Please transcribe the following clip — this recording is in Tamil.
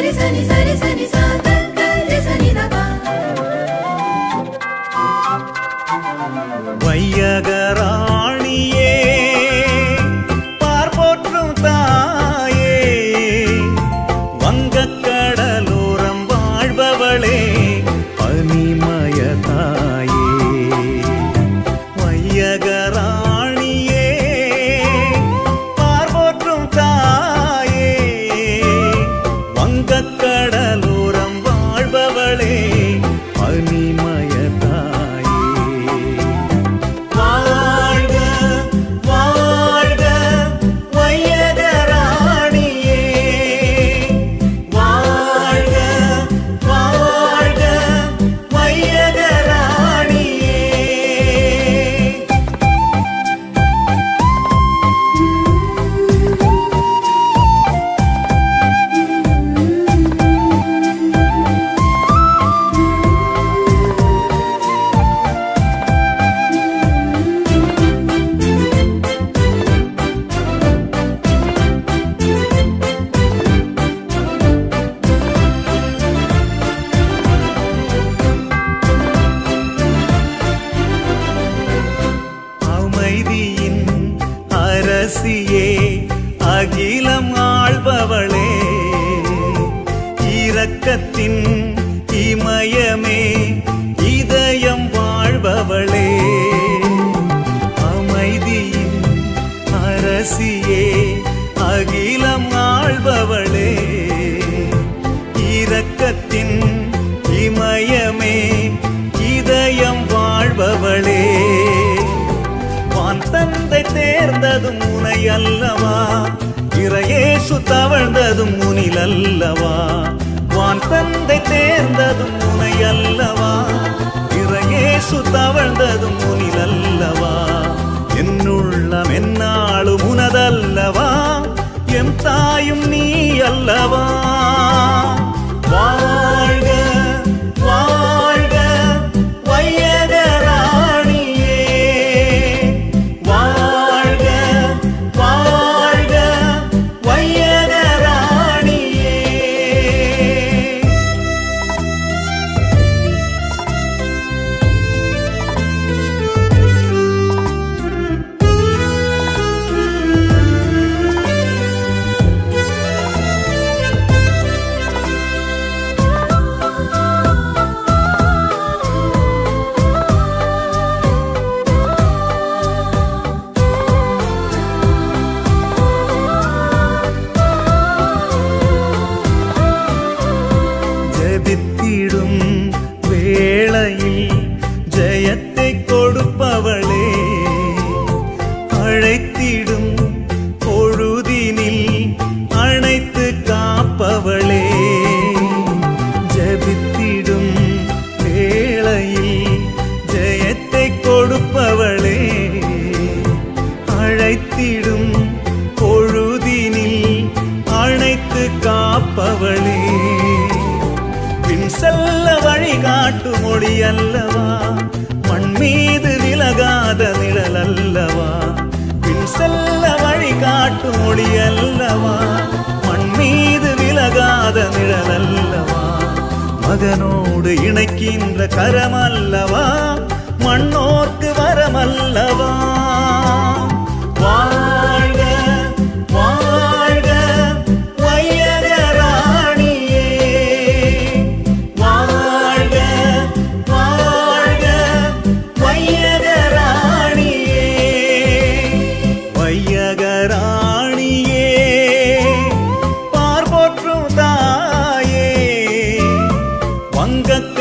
సరి సని cất இரக்கத்தின் இமயமே இதயம் வாழ்பவளே. அமைதியின் அரசியே அகிலம் ஆழ்பவளே. இரக்கத்தின் இமயமே இதயம் வாழ்பவளே. வான் தந்தை தேர்ந்ததும் உனை அல்லவா இறையேசு தவழ்ந்ததும் தவழ்ந்ததும் முனை அல்லவா இறையேசு தவழ்ந்ததும் முனில் அல்லவா என்னுள்ளம் என்னாலும் உனதல்லவா? என் தாயும் நீ அல்லவா? காப்பவளே பின் செல்ல வழிகாட்டு மொழி அல்லவா மண் மீது விலகாத நிழல் அல்லவா பின் செல்ல வழிகாட்டு மொழி அல்லவா மண் மீது விலகாத நிழல் அல்லவா மகனோடு இணைக்கின்ற கரம் அல்லவா மண்ணோர்க்கு வரமல்லவா? வங்கக்